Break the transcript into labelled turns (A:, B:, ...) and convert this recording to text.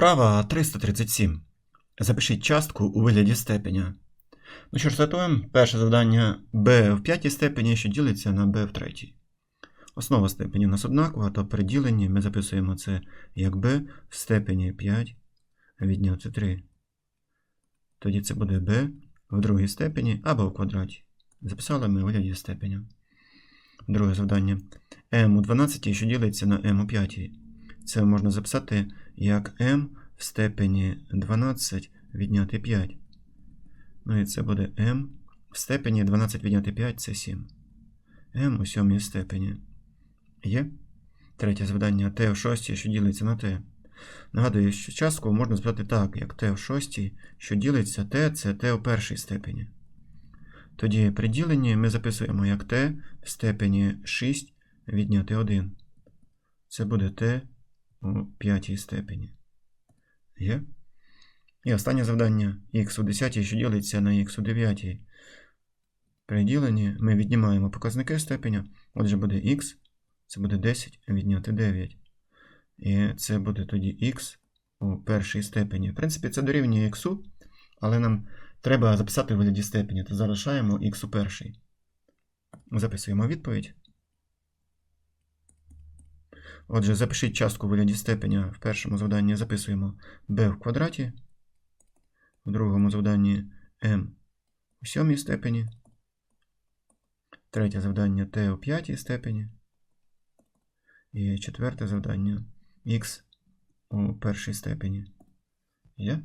A: Вправа 337. Запишіть частку у вигляді степеня. Ну що ж, стартуємо. Перше завдання b в п'ятій степені, що ділиться на b в третій. Основа степені у нас однакова, то при діленні ми записуємо це як b в степені 5 відняти 3. Тоді це буде b в другій степені або в квадраті. Записали ми у вигляді степеня. Друге завдання. m у 12, що ділиться на m у 5. Це можна записати як m в степені 12 відняти 5. Ну і це буде m в степені 12 відняти 5 це 7. m у сьомій степені. Є. Третє завдання t в шостій, що ділиться на t. Нагадую, що частку можна записати так, як t в шостій, що ділиться t, це t у першій степені. Тоді при діленні ми записуємо як t в степені 6 відняти 1. Це буде t у п'ятій степені. Є? І останнє завдання х у 10, що ділиться на х у 9. При діленні ми віднімаємо показники степеня. Отже, буде х, це буде 10 відняти 9. І це буде тоді х у першій степені. В принципі, це дорівнює х, але нам треба записати в вигляді степені, то залишаємо х у першій. Записуємо відповідь. Отже, запишіть частку в вигляді степеня в першому завданні записуємо b в квадраті, в другому завданні m у сьомій степені, третє завдання t у п'ятій степені, і четверте завдання x у першій степені. Є?